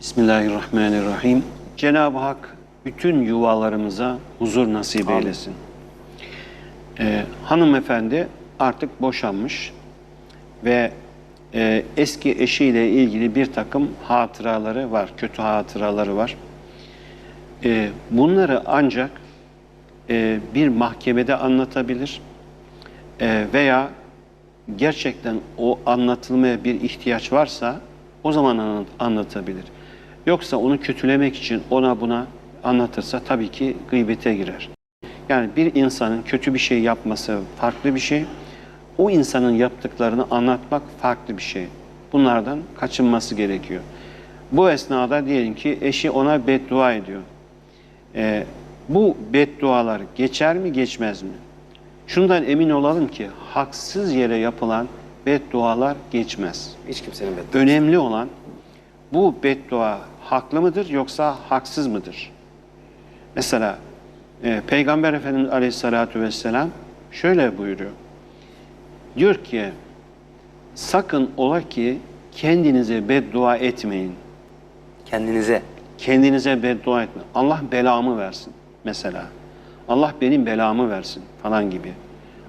Bismillahirrahmanirrahim. Cenab-ı Hak bütün yuvalarımıza huzur nasip eylesin. Ee, hanımefendi artık boşanmış ve e, eski eşiyle ilgili bir takım hatıraları var, kötü hatıraları var. Ee, bunları ancak e, bir mahkemede anlatabilir e, veya gerçekten o anlatılmaya bir ihtiyaç varsa o zaman anlat- anlatabilir. Yoksa onu kötülemek için ona buna anlatırsa tabii ki gıybete girer. Yani bir insanın kötü bir şey yapması farklı bir şey. O insanın yaptıklarını anlatmak farklı bir şey. Bunlardan kaçınması gerekiyor. Bu esnada diyelim ki eşi ona beddua ediyor. Ee, bu beddualar geçer mi geçmez mi? Şundan emin olalım ki haksız yere yapılan beddualar geçmez. Hiç kimsenin beddua. Önemli olan bu beddua haklı mıdır yoksa haksız mıdır? Mesela e, Peygamber Efendimiz Aleyhisselatü Vesselam şöyle buyuruyor. Diyor ki sakın ola ki kendinize beddua etmeyin. Kendinize. Kendinize beddua etme. Allah belamı versin mesela. Allah benim belamı versin falan gibi.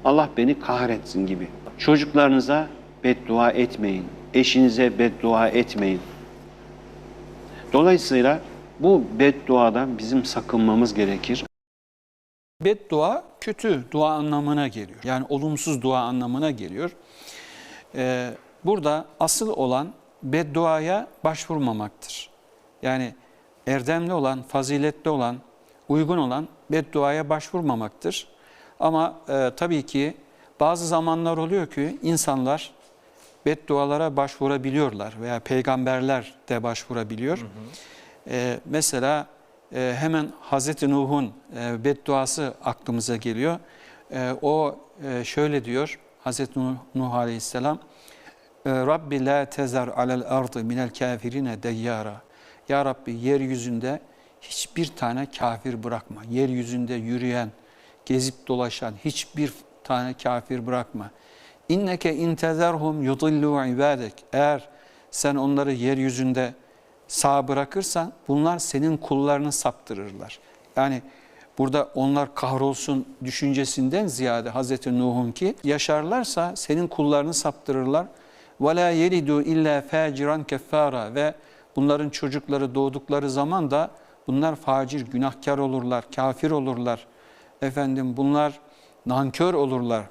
Allah beni kahretsin gibi. Çocuklarınıza beddua etmeyin. Eşinize beddua etmeyin. Dolayısıyla bu bedduadan bizim sakınmamız gerekir. Beddua kötü dua anlamına geliyor. Yani olumsuz dua anlamına geliyor. Ee, burada asıl olan bedduaya başvurmamaktır. Yani erdemli olan, faziletli olan, uygun olan bedduaya başvurmamaktır. Ama e, tabii ki bazı zamanlar oluyor ki insanlar beddualara başvurabiliyorlar veya peygamberler de başvurabiliyor. Ee, mesela e, hemen Hazreti Nuh'un e, bedduası aklımıza geliyor. E, o e, şöyle diyor Hazreti Nuh, Nuh Aleyhisselam e, Rabbi la tezer alel ardı minel kafirine deyyara. Ya Rabbi yeryüzünde hiçbir tane kafir bırakma. Yeryüzünde yürüyen, gezip dolaşan hiçbir tane kafir bırakma. İnneke intezerhum yudillu ibadek. Eğer sen onları yeryüzünde sağ bırakırsan bunlar senin kullarını saptırırlar. Yani burada onlar kahrolsun düşüncesinden ziyade Hazreti Nuh'un ki yaşarlarsa senin kullarını saptırırlar. La yelidu illa faciran keffara ve bunların çocukları doğdukları zaman da bunlar facir, günahkar olurlar, kafir olurlar. Efendim bunlar nankör olurlar.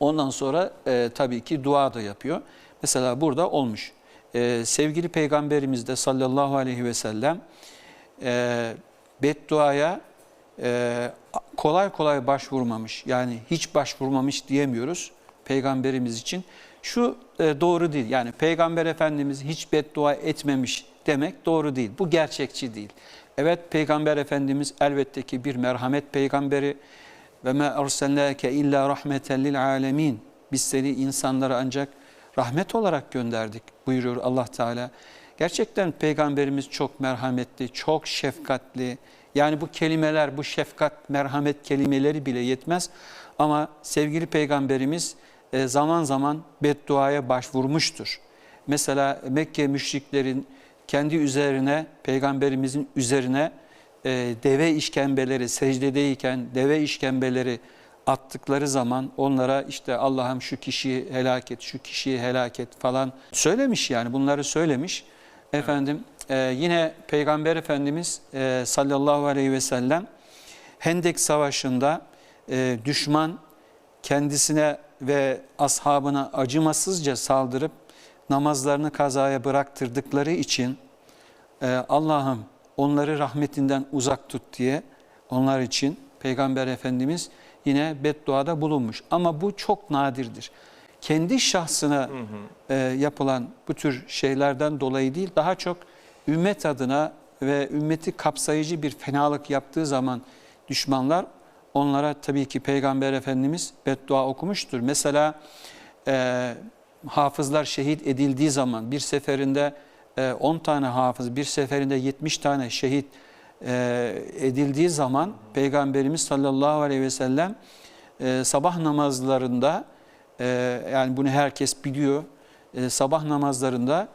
Ondan sonra e, tabii ki dua da yapıyor. Mesela burada olmuş. E, sevgili Peygamberimiz de sallallahu aleyhi ve sellem e, bedduaya e, kolay kolay başvurmamış. Yani hiç başvurmamış diyemiyoruz Peygamberimiz için. Şu e, doğru değil. Yani Peygamber Efendimiz hiç beddua etmemiş demek doğru değil. Bu gerçekçi değil. Evet Peygamber Efendimiz elbette ki bir merhamet peygamberi ve ma erselnake illa rahmeten lil alemin. Biz seni insanlara ancak rahmet olarak gönderdik buyuruyor Allah Teala. Gerçekten peygamberimiz çok merhametli, çok şefkatli. Yani bu kelimeler, bu şefkat, merhamet kelimeleri bile yetmez. Ama sevgili peygamberimiz e, zaman zaman bedduaya başvurmuştur. Mesela Mekke müşriklerin kendi üzerine, peygamberimizin üzerine e, deve işkembeleri, secdedeyken deve işkembeleri attıkları zaman onlara işte Allah'ım şu kişiyi helak et, şu kişiyi helak et falan söylemiş yani bunları söylemiş. Efendim e, yine Peygamber Efendimiz e, sallallahu aleyhi ve sellem Hendek Savaşı'nda e, düşman kendisine ve ashabına acımasızca saldırıp namazlarını kazaya bıraktırdıkları için e, Allah'ım onları rahmetinden uzak tut diye onlar için Peygamber Efendimiz yine bedduada bulunmuş. Ama bu çok nadirdir. Kendi şahsına e, yapılan bu tür şeylerden dolayı değil, daha çok ümmet adına ve ümmeti kapsayıcı bir fenalık yaptığı zaman düşmanlar onlara tabii ki Peygamber Efendimiz beddua okumuştur. Mesela e, hafızlar şehit edildiği zaman bir seferinde 10 tane hafız, bir seferinde 70 tane şehit e, edildiği zaman Peygamberimiz sallallahu aleyhi ve sellem e, sabah namazlarında e, yani bunu herkes biliyor sabah namazlarında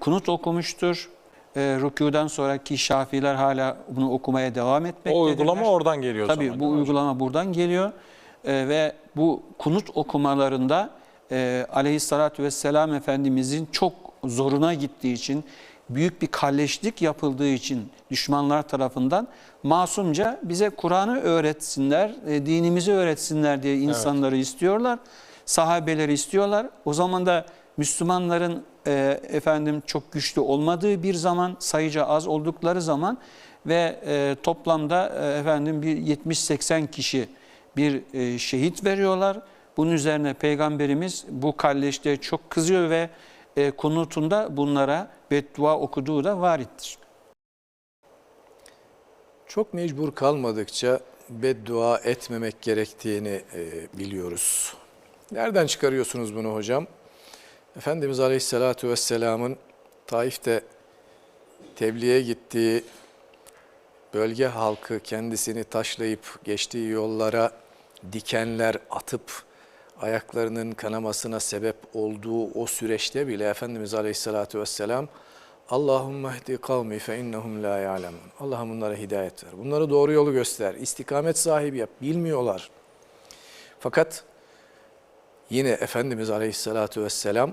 kunut okumuştur. rükudan sonraki Şafiler hala bunu okumaya devam etmektedirler. O uygulama oradan geliyor Tabii zaman, bu uygulama buradan geliyor ve bu kunut okumalarında aleyhissalatü vesselam Efendimizin çok zoruna gittiği için büyük bir kalleşlik yapıldığı için düşmanlar tarafından masumca bize Kur'an'ı öğretsinler, e, dinimizi öğretsinler diye insanları istiyorlar. Sahabeleri istiyorlar. O zaman da Müslümanların e, efendim çok güçlü olmadığı bir zaman, sayıca az oldukları zaman ve e, toplamda e, efendim bir 70-80 kişi bir e, şehit veriyorlar. Bunun üzerine Peygamberimiz bu kalleşliğe çok kızıyor ve e, kunutunda bunlara beddua okuduğu da varittir. Çok mecbur kalmadıkça beddua etmemek gerektiğini e, biliyoruz. Nereden çıkarıyorsunuz bunu hocam? Efendimiz Aleyhisselatü Vesselam'ın Taif'te tebliğe gittiği bölge halkı kendisini taşlayıp geçtiği yollara dikenler atıp ayaklarının kanamasına sebep olduğu o süreçte bile Efendimiz Aleyhisselatü Vesselam Allahümme ehdi kavmi fe innehum la ya'lemun. Allah'ım bunlara hidayet ver. Bunlara doğru yolu göster. İstikamet sahibi yap. Bilmiyorlar. Fakat yine Efendimiz Aleyhisselatü Vesselam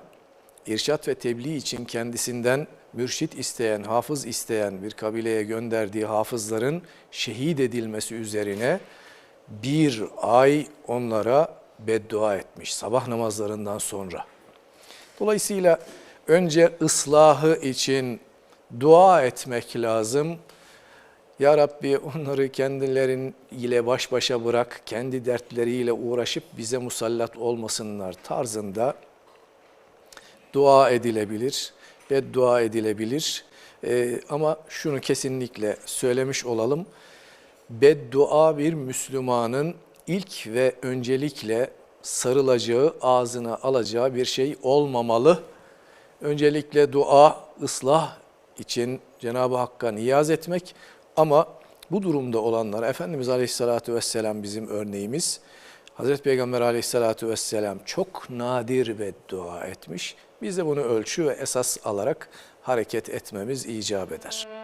irşat ve tebliğ için kendisinden mürşit isteyen, hafız isteyen bir kabileye gönderdiği hafızların şehit edilmesi üzerine bir ay onlara beddua etmiş sabah namazlarından sonra. Dolayısıyla önce ıslahı için dua etmek lazım. Ya Rabbi onları kendileriyle baş başa bırak, kendi dertleriyle uğraşıp bize musallat olmasınlar tarzında dua edilebilir, beddua edilebilir. Ee, ama şunu kesinlikle söylemiş olalım. Beddua bir Müslümanın ilk ve öncelikle sarılacağı, ağzına alacağı bir şey olmamalı. Öncelikle dua, ıslah için Cenab-ı Hakk'a niyaz etmek ama bu durumda olanlara Efendimiz Aleyhisselatü Vesselam bizim örneğimiz. Hazreti Peygamber Aleyhisselatü Vesselam çok nadir beddua etmiş. Biz de bunu ölçü ve esas alarak hareket etmemiz icap eder.